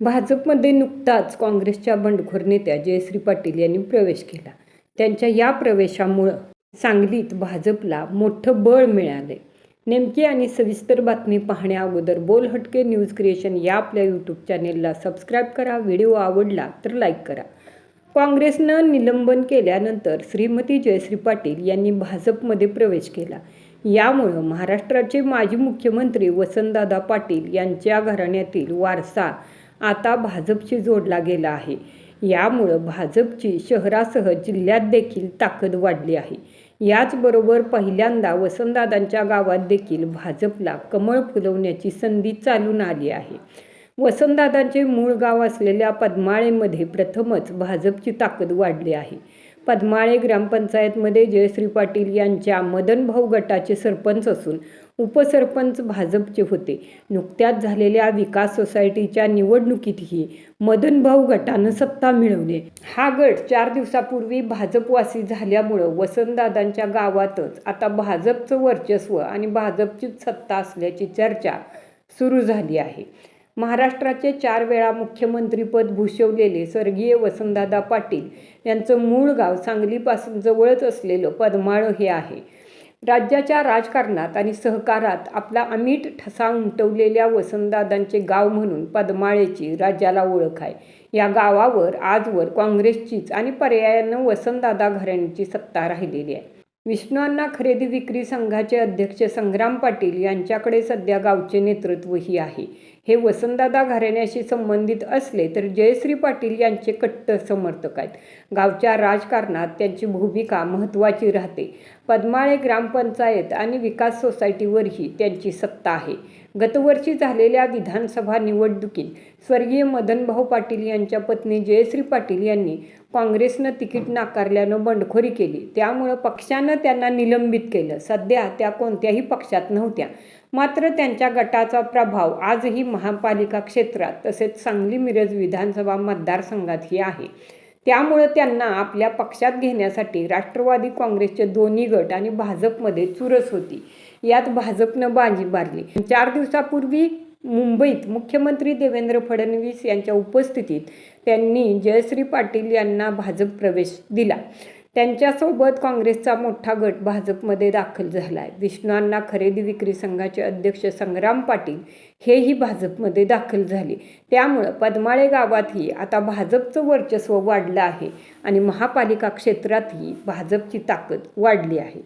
भाजपमध्ये नुकताच काँग्रेसच्या बंडखोर नेत्या जयश्री पाटील यांनी प्रवेश केला. त्यांच्या या प्रवेशामुळं सांगलीत भाजपला मोठं बळ मिळाले नेमकी आणि सविस्तर बातमी पाहण्या अगोदर बोल हटके न्यूज क्रिएशन या आपल्या यूट्यूब चॅनेलला सबस्क्राईब करा व्हिडिओ आवडला तर लाईक करा. काँग्रेसनं निलंबन केल्यानंतर श्रीमती जयश्री पाटील यांनी भाजपमध्ये प्रवेश केला. यामुळं महाराष्ट्राचे माजी मुख्यमंत्री वसंतदादा पाटील यांच्या घराण्यातील वारसा आता भाजपशी जोडला गेला आहे. यामुळं भाजपची शहरासह जिल्ह्यात देखील ताकद वाढली आहे. याचबरोबर पहिल्यांदा वसंतदादांच्या गावात देखील भाजपला कमळ फुलवण्याची संधी चालून आली आहे. वसंतदादांचे मूळ गाव असलेल्या पद्माळेमध्ये प्रथमच भाजपची ताकद वाढली आहे. पद्माळे ग्रामपंचायतमध्ये जयश्री पाटील यांच्या मदनभाऊ गटाचे सरपंच असून उपसरपंच भाजपचे होते. नुकत्याच झालेल्या विकास सोसायटीच्या निवडणुकीतही मदनभाऊ गटानं सत्ता मिळवली. हा गट चार दिवसापूर्वी भाजपवासी झाल्यामुळं वसंतदादांच्या गावातच आता भाजपचं वर्चस्व आणि भाजपचीच सत्ता असल्याची चर्चा सुरू झाली आहे. महाराष्ट्राचे चार वेळा मुख्यमंत्रीपद भूषवलेले स्वर्गीय वसंतदादा पाटील यांचं मूळ गाव सांगलीपासून जवळच असलेलं पदमाळं हे आहे. राज्याच्या राजकारणात आणि सहकारात आपला अमीट ठसा उमटवलेल्या वसंतदादांचे गाव म्हणून पदमाळेची राज्याला ओळख आहे. या गावावर आजवर काँग्रेसचीच आणि पर्यायानं वसंतदादा घराण्याची सत्ता राहिलेली आहे. विष्णू खरेदी विक्री संघाचे अध्यक्ष संग्राम पाटील यांच्याकडे सध्या गावचे नेतृत्वही आहे. हे वसंतदादा घराण्याशी संबंधित असले तर जयश्री पाटील यांचे कट्टर समर्थक आहेत. गावच्या राजकारणात त्यांची भूमिका महत्त्वाची राहते. पद्माळे ग्रामपंचायत आणि विकास सोसायटीवरही त्यांची सत्ता आहे. गतवर्षी झालेल्या विधानसभा निवडणुकीत स्वर्गीय मदनभाऊ पाटील यांच्या पत्नी जयश्री पाटील यांनी काँग्रेसनं तिकीट नाकारल्यानं बंडखोरी केली. त्यामुळं पक्षानं त्यांना निलंबित केलं. सध्या त्या कोणत्याही पक्षात नव्हत्या. मात्र त्यांच्या गटाचा प्रभाव आजही महापालिका क्षेत्रात तसेच सांगली मिरज विधानसभा मतदारसंघातही आहे. त्यामुळं त्यांना आपल्या पक्षात घेण्यासाठी राष्ट्रवादी काँग्रेसचे दोन्ही गट आणि भाजपमध्ये चुरस होती. यात भाजपनं बाजी मारली. चार दिवसापूर्वी मुंबईत मुख्यमंत्री देवेंद्र फडणवीस यांच्या उपस्थितीत त्यांनी जयश्री पाटील यांना भाजप प्रवेश दिला. त्यांच्यासोबत काँग्रेसचा मोठा गट भाजपमध्ये दाखल झाला आहे विष्णूंना खरेदी विक्री संघाचे अध्यक्ष संग्राम पाटील हेही भाजपमध्ये दाखल झाले. त्यामुळं पद्माळे गावातही आता भाजपचं वर्चस्व वाढलं आहे आणि महापालिका क्षेत्रातही भाजपची ताकद वाढली आहे.